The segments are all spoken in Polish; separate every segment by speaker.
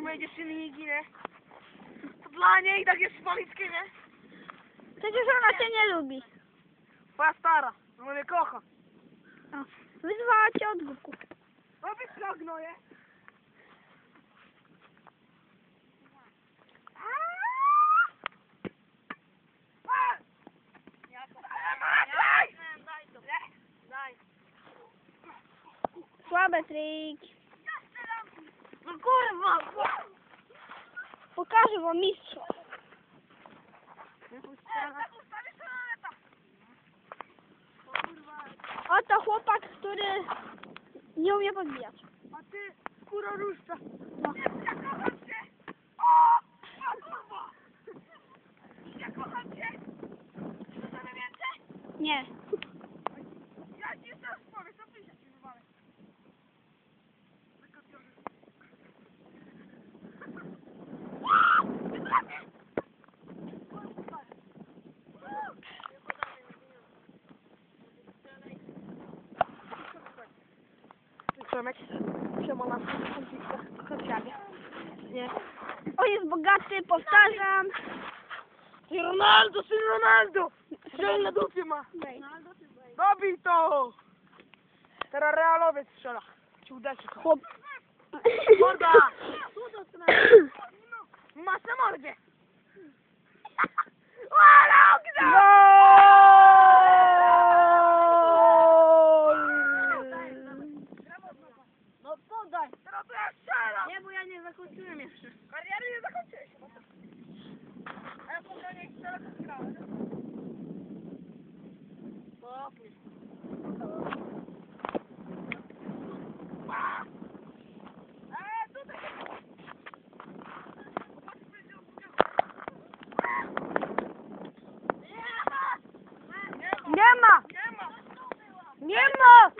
Speaker 1: Mojej dziewczyny nie ginę. To dla niej tak jest spalickie, nie?
Speaker 2: Przecież ona cię nie lubi.
Speaker 1: Twoja stara, ona mnie kocha.
Speaker 2: O, wyzwała cię od głupku.
Speaker 1: Robisz logno, je?
Speaker 2: Słabe triki.
Speaker 1: No kurwa!
Speaker 2: Pokażę wam mistrza. Oto chłopak, który nie umie podbijać.
Speaker 1: A ty, kuro różca.
Speaker 2: No.
Speaker 1: Ja kocham cię! O! O kurwa! Ja kocham cię! Chcemy więcej?
Speaker 2: Nie.
Speaker 1: Ja ci też powiem, co ty się ci wywalę. Przemek, siema na kąciagie. Nie.
Speaker 2: On jest bogaty, powtarzam.
Speaker 1: I Ronaldo, syn Ronaldo! Strzel na dupie ma. Dobij to! Teraz Realowiec strzela. Ci uderzy to.
Speaker 2: Chłop...
Speaker 1: Morda! Masz na mordzie! Ale okno! No podaj! Teraz to ja strzelam!
Speaker 2: Nie, bo ja nie zakończyłem jeszcze.
Speaker 1: Kariery nie zakończyłeś chyba. A ja potem jak strzelę, to. Popnie. Tutaj!
Speaker 2: Nie ma!
Speaker 1: Nie ma!
Speaker 2: Nie ma!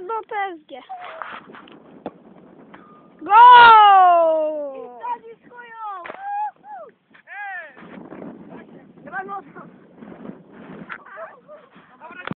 Speaker 2: albo PSG. Go! I wsadzisz.